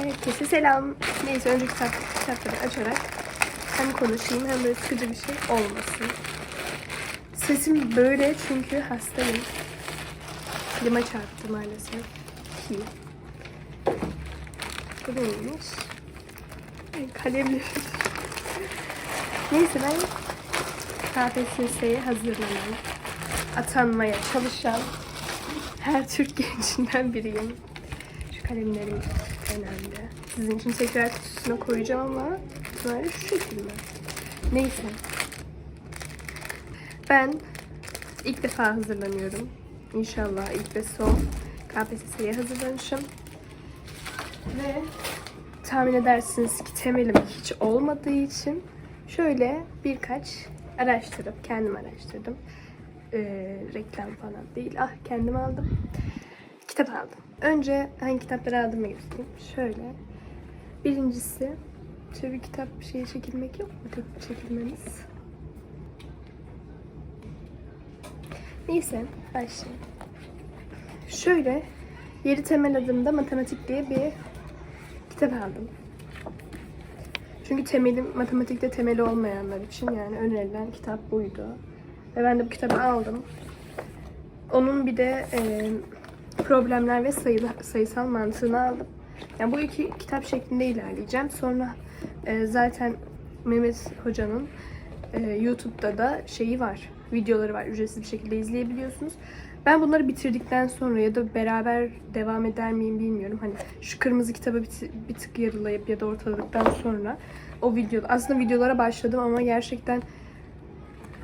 Herkese selam. Neyse önce kitap, açarak hem konuşayım hem böyle sıkıcı bir şey olmasın. Sesim böyle çünkü hastayım. Klima çarptı maalesef. Ki. Bu neymiş? Ay, kalemler. Neyse ben KPSS'ye hazırlanan, atanmaya çalışan her Türk gencinden biriyim. Şu kalemlerim önemli. Sizin için tekrar kutusuna koyacağım ama böyle şu şekilde. Neyse. Ben ilk defa hazırlanıyorum. İnşallah ilk ve son KPSS'ye hazırlanışım. Ve tahmin edersiniz ki temelim hiç olmadığı için şöyle birkaç araştırıp kendim araştırdım. Ee, reklam falan değil. Ah kendim aldım. Kitap aldım. Önce hangi kitapları aldığımı göstereyim. Şöyle. Birincisi şöyle kitap bir şeye çekilmek yok mu? Tek çekilmemiz. Neyse başlayayım. Şöyle Yeri Temel adında matematik diye bir kitap aldım. Çünkü temelim matematikte temeli olmayanlar için yani önerilen kitap buydu. Ve ben de bu kitabı aldım. Onun bir de e, problemler ve sayılı, sayısal mantığını aldım. Yani bu iki kitap şeklinde ilerleyeceğim. Sonra e, zaten Mehmet Hoca'nın e, YouTube'da da şeyi var. Videoları var. Ücretsiz bir şekilde izleyebiliyorsunuz. Ben bunları bitirdikten sonra ya da beraber devam eder miyim bilmiyorum. Hani şu kırmızı kitabı bir, tık yarılayıp ya da ortaladıktan sonra o video aslında videolara başladım ama gerçekten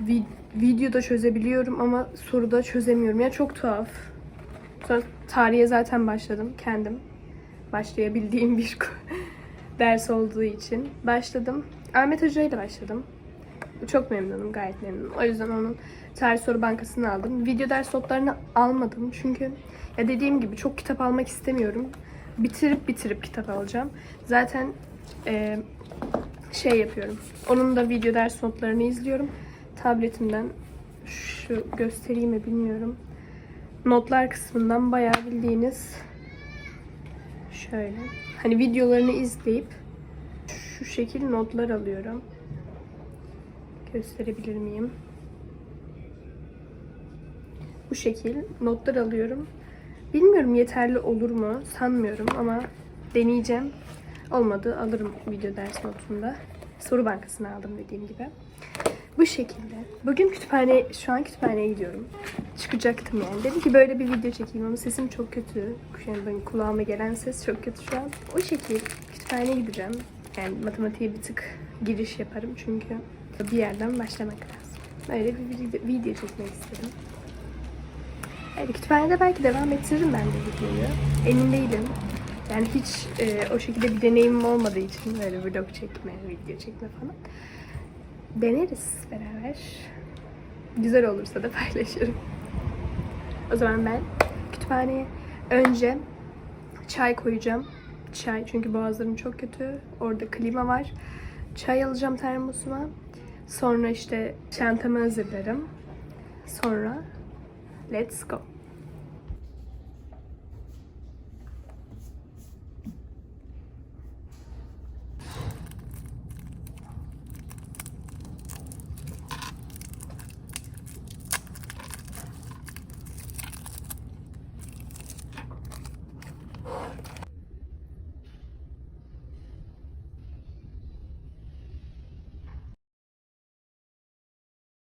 vi- videoda çözebiliyorum ama soruda çözemiyorum. Ya çok tuhaf. Sonra tarihe zaten başladım kendim. Başlayabildiğim bir ders olduğu için başladım. Ahmet Hoca ile başladım. Çok memnunum, gayet memnunum. O yüzden onun tarih soru bankasını aldım. Video ders notlarını almadım çünkü ya dediğim gibi çok kitap almak istemiyorum. Bitirip bitirip kitap alacağım. Zaten e, şey yapıyorum. Onun da video ders notlarını izliyorum. Tabletimden şu göstereyim mi bilmiyorum. Notlar kısmından bayağı bildiğiniz şöyle. Hani videolarını izleyip şu şekil notlar alıyorum. Gösterebilir miyim? Bu şekil notlar alıyorum. Bilmiyorum yeterli olur mu? Sanmıyorum ama deneyeceğim. Olmadı alırım video ders notunda. Soru bankasını aldım dediğim gibi. Bu şekilde. Bugün kütüphane, şu an kütüphaneye gidiyorum. Çıkacaktım yani. Dedim ki böyle bir video çekeyim ama sesim çok kötü. Yani benim kulağıma gelen ses çok kötü şu an. O şekil kütüphaneye gideceğim. Yani matematiğe bir tık giriş yaparım çünkü bir yerden başlamak lazım. Böyle bir video, video çekmek istedim. Evet, kütüphanede belki devam ettiririm ben de videoyu. Emin değilim. Yani hiç e, o şekilde bir deneyimim olmadığı için böyle vlog çekme, video çekme falan. Deneriz beraber. Güzel olursa da paylaşırım. O zaman ben kütüphaneye önce çay koyacağım. Çay çünkü boğazlarım çok kötü. Orada klima var. Çay alacağım termosuma. Sonra işte çantamı hazırlarım. Sonra let's go.